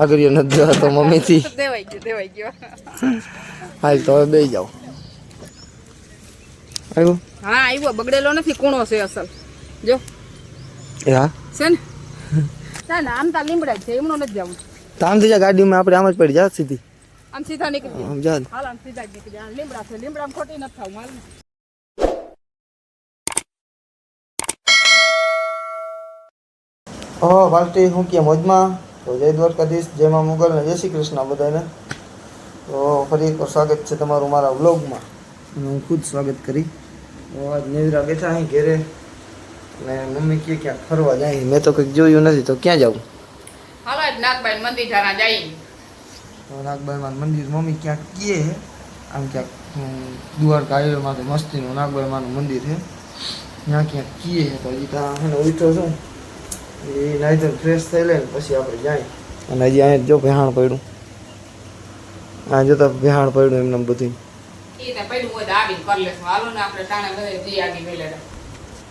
આગળ નથી જોવા તો મમ્મીથી. દેવાઈ ગયો દેવાઈ ગયો. હાલ તો હવે બે જાઓ. આવ્યું? હા આવ્યો. બગડેલો નથી કૂણો છે અસલ. જો. એ હા? છે ને? ના ના આમ તા લીમડા જ છે એમનો નથી જવું. તો આમ થઈ જાય ગાડીમાં આપણે આમ જ પડી જા સીધી. આમ સીધા નીકળી આમ જા હાલ આમ સીધા જ નીકળી જાય લીમડા છે લીમડામાં ખોટી નથી થાવ માલ ઓ બાલટી હું કે મોજમાં? તો જય દ્વારકાધીશ જય મા મુગલ ને જય શ્રી કૃષ્ણ બધાને તો ફરી એકવાર સ્વાગત છે તમારું મારા વ્લોગમાં. હું ખુદ સ્વાગત કરી. તો આજ નેવરા બેઠા અહીં ઘેરે. અને મમ્મી કે ક્યાંક ફરવા જાય. મેં તો કંઈક જોયું નથી તો ક્યાં જાઉં? હાલો નાગબાઈ મંદિર જાણા જાય. તો નાગબાઈમાં મંદિર મમ્મી ક્યાંક કહે આમ ક્યાંક દ્વારકા હાઈવેમાં તો મસ્તીનું નાગબાઈમાનું મંદિર છે. ત્યાં ક્યાંક કહે તો હજી ત્યાં ઉઠો છું. એ નાઈ ધોઈને ફ્રેશ થઈ લે ને પછી આપણે જાય. અને હજી અહીંયા જો ભેહાણ પડ્યું. આ જોતા ભેહાણ પડ્યું એમને બધું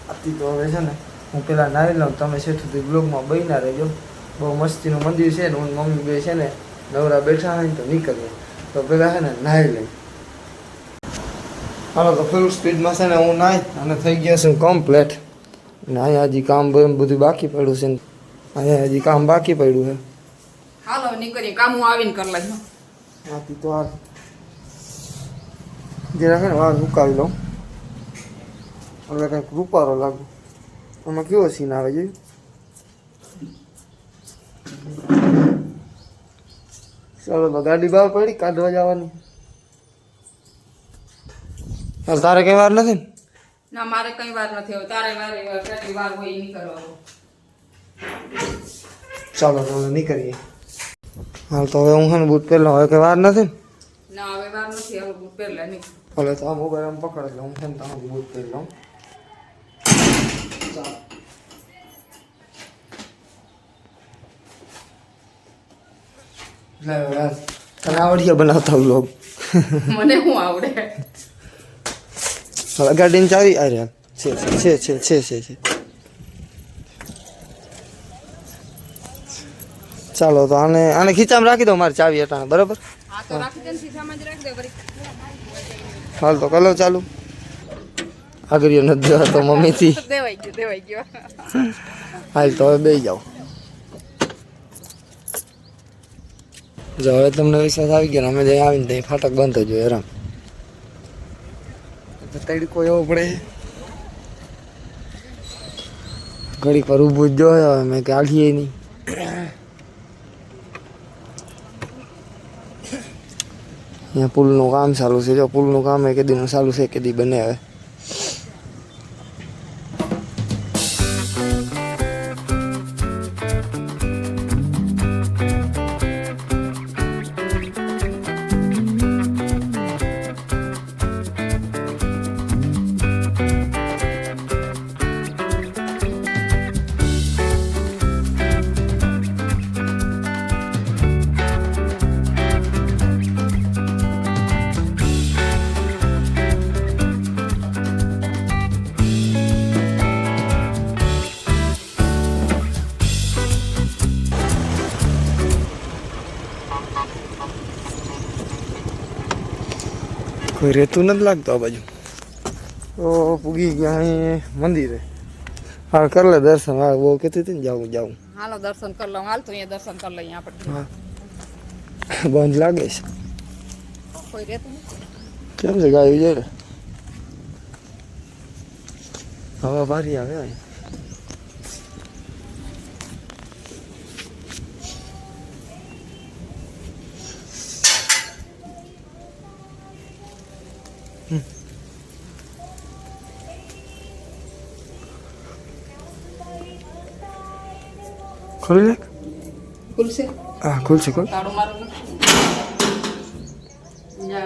અતિ તો આથી હવે છે ને હું પેલા નાહી લઉં તમે શેઠ સુધી બ્લોગમાં બહીના રહેજો. બહુ મસ્તીનું મંદિર છે ને હું મમ્મી બે છે ને નવરા બેઠા હોય ને તો નીકળીએ. તો પેલા છે ને નાહી લઈ. હાલો તો ફૂલ સ્પીડમાં છે ને હું નાહી અને થઈ ગયા છું કમ્પ્લેટ અને અહીંયા હજી કામ બધું બાકી પડ્યું છે. ને અહીંયા હજી કામ બાકી પડ્યું છે. હાલો નીકળી કામ હું આવીને કરી લઈશ આથી તો આ જરા છે ને વાર ઉકાવી લઉં. હવે કંઈક રૂપારો લાગુ. આમાં કેવો સીન આવે જોયું? ચાલો તો ગાડી બહાર પડી કાઢવા જવાની. હાલ તારે કઈ વાર નથી ને? ના મારે કઈ વાર નથી હવે તારે વાર કેટલી વાર હોય નહીં કરવાનું. ચાલો તો નહીં કરીએ હાલ તો હવે હું ને બૂટ પહેરલો હવે કઈ વાર નથી ને? ના હવે વાર નથી હવે બૂટ પહેરલા નહીં ભલે તો આમ આમ પકડ લઉં છે ને તો આમ બૂટ પહેરી લઉં. ચાલો. યાર તને આવડ્યો બનાવતા વ્લોગ મને શું આવડે? ગાડીની ચાવી આ રહ્યા છે છે છે છે છે છે ચાલો તો આને આને ખીચામાં રાખી દો મારી ચાવી અટાણે બરાબર હાલ તો કલો ચાલુ. આગળ નથી જોવા તો મમ્મીથી. હાલ તો હવે બે જાઓ. જો હવે તમને વિશ્વાસ આવી ગયો અમે જઈ આવીને ત્યાં ફાટક બંધ જ હોય આરામ તડકો એવો પડે. ઘડીક પર ઊભું જ જોયો મેં કે નહીં. અહીંયા પુલનું કામ ચાલુ છે. જો પુલનું કામ એ કેદીનું ચાલુ છે કેદી બને હવે. કોઈ રહેતું નથી લાગતું આ બાજુ. તો પૂગી ગયા અહીં મંદિરે. હા કર લે દર્શન. હા બહુ કહેતી હતી ને જાઉં જાઉં. હાલો દર્શન કરી લઉં હાલ તો અહીંયા દર્શન કરી લઈએ આપણે. હા. બંધ લાગે છે. કોઈ રહેતું કેમ છે ગાયું જાય હવા ભારી આવે અહીં. ખોલી નાખ ખુલશે હા ખુલશે ખોલ તાળું મારું જય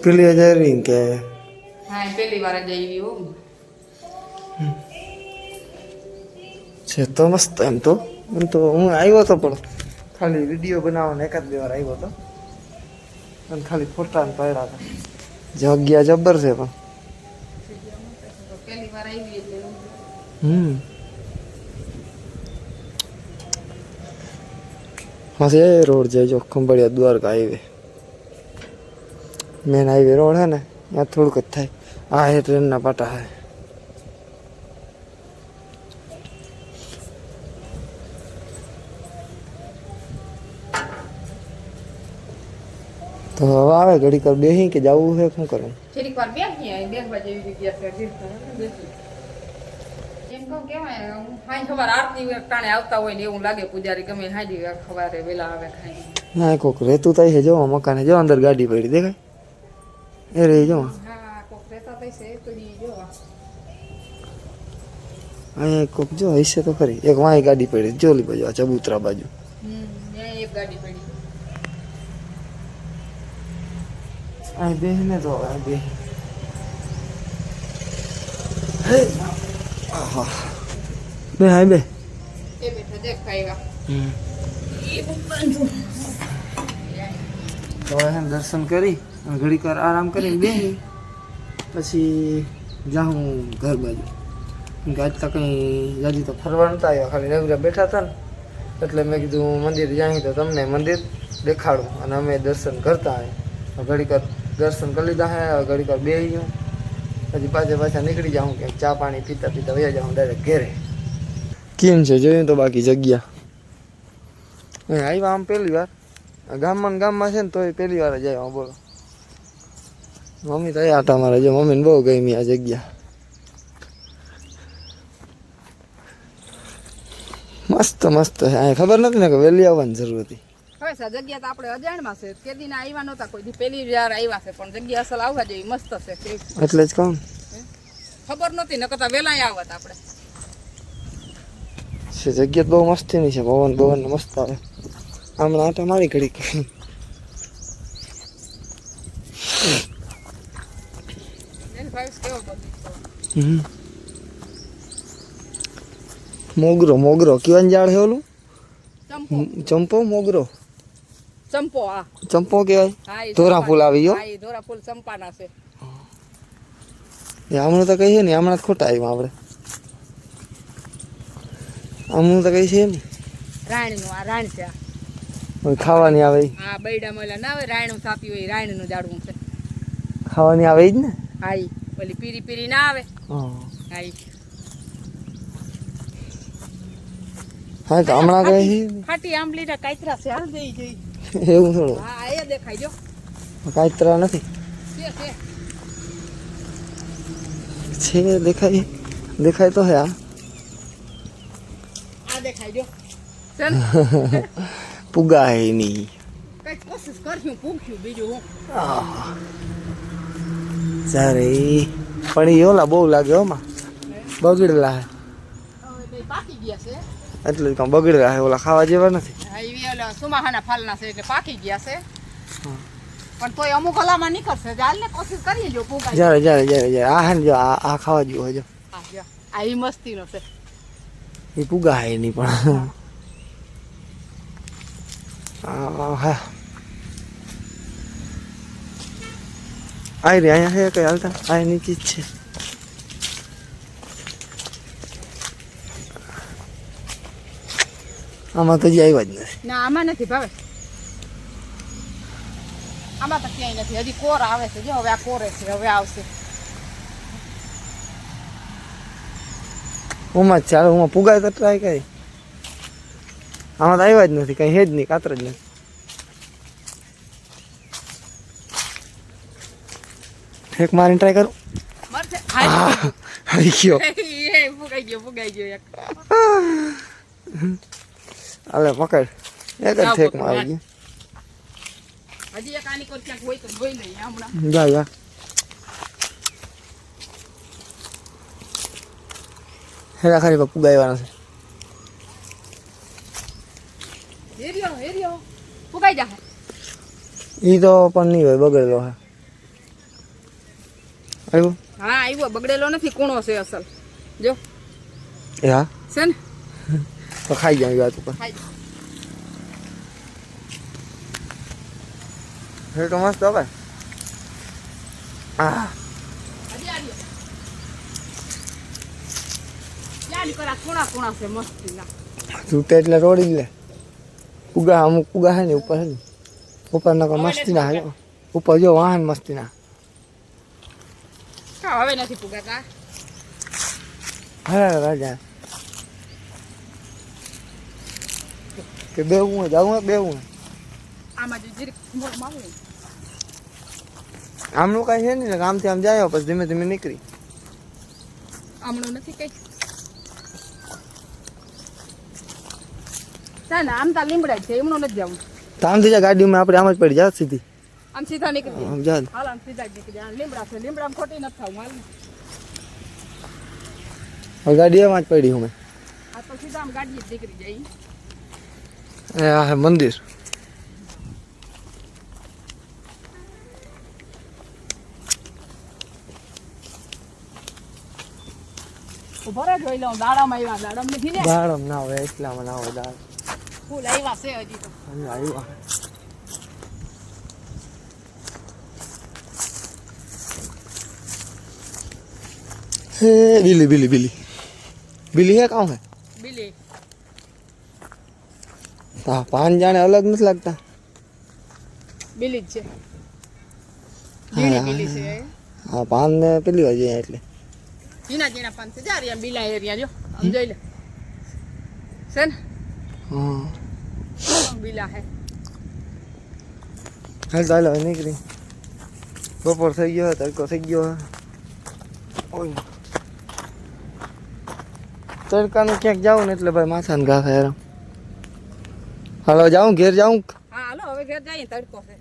પેલી હજાર ring કે હા એ પહેલી વાર જ આવી હો છે તો મસ્ત એમ તો એમ તો હું આવ્યો તો પણ ખાલી વીડિયો બનાવવાનો એકાદ બે વાર આવ્યો હતો અને ખાલી ફોટા પાડ્યા હતા. જગ્યા જબ્બર છે પણ. હમ. હા છે રોડ જાય જો Khambhalia Dwarka highway. Main highway road હે ને, ત્યાં થોડુંક જ થાય. આ હે ટ્રેનના પાટા હે. તો હવે આવે ઘડી કર બેહી કે જવું છે શું કરવું થોડીક વાર બેસીએ અહીં બેસવા જેવી જગ્યા છે બેસી. એમ કહું કેવાય હું હાંજ સવાર આરતી ટાણે આવતા હોય ને એવું લાગે પૂજારી ગમે હાજી સવારે વેલા આવે ખાઈ. ના કોક રહેતું થાય છે જો મકાને જો અંદર ગાડી પડી દેખાય. એ રહી જો. હા કોક રહેતા તઈ છે તો ઈ જો. અહીંયા કોક જો હશે તો ખરી. એક વાંય ગાડી પડી જોલી બાજુ આ ચબૂતરા બાજુ. હમ ત્યાં એક ગાડી પડી. અહીં બે ને તો હવે બે બે હા બે તો હવે દર્શન કરી અને ઘડીક વાર આરામ કરીને બેસી પછી જાઉં ઘર બાજુ કે આજ તો કંઈ જાજી તો ફરવા નતા આવ્યા ખાલી રેગ્યુલર બેઠા હતા ને એટલે મેં કીધું મંદિર જાય તો તમને મંદિર દેખાડું અને અમે દર્શન કરતા આવ્યા ઘડીક દર્શન કરી લીધા હે ઘડીક બે ગયું. પછી પાછા પાછા નીકળી જાઉં કે ચા પાણી પીતા પીતા વયા જાઉં ડાયરેક્ટ ઘેરે. કેમ છે? જોયું તો બાકી જગ્યા. આવ્યા આમ પહેલી વાર. આ ગામમાં ગામમાં છે ને તોય પહેલી વાર જ આવ્યા બોલો. મમ્મી તો અહીંયા હતા મારે જો મમ્મીને બહુ ગમી આ જગ્યા. મસ્ત મસ્ત છે. ખબર નથી ને કે વહેલી આવવાની જરૂર હતી. હવે સર જગ્યા તો આપણે અજાણમાં છે. કેદી ના આવ્યા નહોતા કોઈ દી. પહેલી વાર આવ્યા છે પણ જગ્યા અસલ આવવા જોઈએ મસ્ત છે એટલે જ કોણ? ખબર નહોતી નકર તો વેલા આવત આપણે. છે જગ્યા તો બહુ મસ્તીની છે પવન પવન મસ્ત આવે. આમ આટા મારી ઘડીક. મોગરો મોગરો. કેવાનું જાળ છે ઓલું? ચંપો મોગરો. ચંપો આ ચંપો કહેવાય? ઈ ધોરા ફૂલ આવી ગયો? હા ધોરા ફૂલ ચંપાના છે. એ હમણાં તો કહીએ ને હમણાં ખોટા આવ્યા આપણે. હમણાં તો કઈ છે નહીં. રાણીનું આ રાણ છે ખાવાની આવે હા બૈડા મળ્યા ના આવે રાયણું થાપ્યું હોય રાયણનું જાડવું છે. ખાવાની આવે જ ને? હાઈ ઓલી પીરી પીરી ના આવે. હા. હા ઈ. હા તો હમણાં કઈ છે ખાટી આંબલી ના કાતરા છે હાલ જઈ જઈ. એવું થોડું. હા એ દેખાય જો કાંઈ તરા નથી. છે છે. છે દેખાય. દેખાય તો હે આ. દેખાય જો છે પુગા હે નહીં. કંઈક કોશિશ કરશું પૂછ્યું બીજું હું. સારે પણ એ ઓલા બહુ લાગે હોમાં બગડેલા હે. પાકી ગયા છે. એટલે બગડેલા હે ઓલા ખાવા જેવા નથી. સુમાહાના ફાલના છે એટલે પાકી ગયા છે. પણ તોય અમુક હલામાં નીકળશે. ચાલ ને કોશિશ કરીએ જો પૂગાય જરા જરા જરા જ્યારે આ હે જો આ આ ખાવા જેવું જો. આ ઈ મસ્તીનો છે. એ પુગા હે નહીં પણ. આ હા. આઈ રે અહીંયા હે કઈ હાલતા? આ નીચે જ છે. આમાં તો આવ્યા જ નથી. ના આમાં નથી ભાવે. આમાં તો ક્યાંય નથી. હજી કોર આવે છે. જો હવે આ કોરે છે. હવે આવશે. ઉમાં ચાલો. ઉમાં પુગાય તો ટ્રાય કરી. આમાં તો આવ્યા જ નથી. કઈ હે જ નહીં. કાતર જ નથી. ઠેક મારીને ટ્રાય કરું. આવી ગયો. ફુગાઈ ગયો ફુગાઈ ગયો એક. હાલે પકડ. એક જ જાઓ ઠેક પકડ, મારી હજી એક આની ક્યાંક હોય તો જોઈ લઈએ હમણાં. જા જા. હેરા ખરી પુગાવ્યાના છે. હેરિયો હેરિયો. ફુગાઈ જા ઈ તો પણ નહીં હોય બગડેલો હે. આવ્યો? હા આવ્યો. બગડેલો નથી કૂણો છે અસલ. જો. એ હા? છે ને? તો ખાઈ જાય વાત ઉપર. એ તો મસ્ત હવે. આ. તૂટે એટલે રોડી લે. ઉગા અમુક ઉગા હે ને ઉપર હે ને. ઉપર નકર મસ્તી ના હે ઉપર જો વાહન મસ્તી ના. હવે નથી પુગાતા. હરા રાજા. કે બેવું હોય જાવું હોય બેવું હોય આમાં જે જીરીક મોર માવું ને. આમનું કાંઈ છે નહીં ને આમથી આમ જાય પછી ધીમે ધીમે નીકળી આમણું નથી કઈ ના ના આમ તા લીમડા જ છે એમનું નથી જવું તો આમથી જા ગાડીમાં આપણે આમ જ પડી જા સીધી આમ સીધા નીકળી જાય આમ જા હાલ આમ સીધા જ નીકળી જાય લીમડા છે લીમડામાં ખોટી નથી થવું હાલ હવે ગાડી એમાં જ પડી હું મેં આ તો સીધા આમ ગાડી જ નીકળી જાય એ આ હે મંદિર ઊભો રે જોઈ લઉં દાડામાં આવ્યા દાડમ નથી ને? દાડમ ના હોય એટલામાં ના હોય દાડ ફૂલ આવ્યા છે હજી તો. અહીં આવ્યા. હે બિલી બિલી બિલી. બિલી હે કાઉ હે? બીલી. હા પાન જાણે અલગ નથી લાગતા. બીલી જ છે. છે હા. પાન ને પેલી હોય જાય એટલે. ઝીણા ઝીણા પાન છે. જા રહ્યા બીલા એરિયા જો. આમ જોઈ લે. છે ને? હા બીલા હે? હાલ ચાલો હવે નીકળી. બપોર થઈ ગયો તડકો થઈ ગયો. ઓય. તડકાનું ક્યાંક જાવ ને એટલે ભાઈ માથાને ગાફે યાર હાલો જાઉં ઘેર જાઉં? હા હાલો હવે ઘેર જઈએ તડકો છે.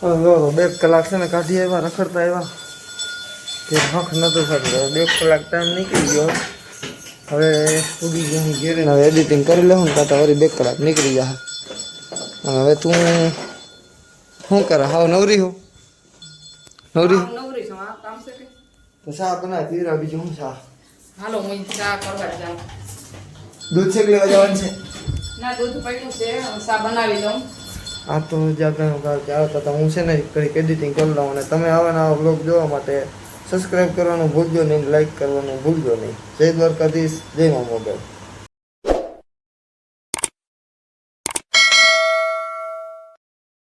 હવે બે કલાક છે ને કાઢી આવ્યા રખડતા આવ્યા. કે હખ નતું થતું. હવે બે કલાક ટાઈમ નીકળી ગયો. હવે ઉગી ગયો હું ઘેરે. હવે એડિટિંગ કરી લેવું ને કાં તો વળી બે કલાક નીકળી જાય અને હવે તું શું કરે? હાવ નવરી હો. નવરી તો શા બનાવી પીરા બીજું શું શા હાલો હું ચા કરવા જાઉં. દૂધ છેક લેવા જવાનું છે? ના દૂધ પડ્યું છે. શા બનાવી દઉં આ તો કાંઈ કે આવતા તો હું છે ને ઘડીક એડિટિંગ કરી લઉં અને તમે આવા નવા બ્લોગ જોવા માટે સબસ્ક્રાઈબ કરવાનું ભૂલજો નહીં લાઈક કરવાનું ભૂલજો નહીં. જય દ્વારકાધીશ, જય મા મોબાઈલ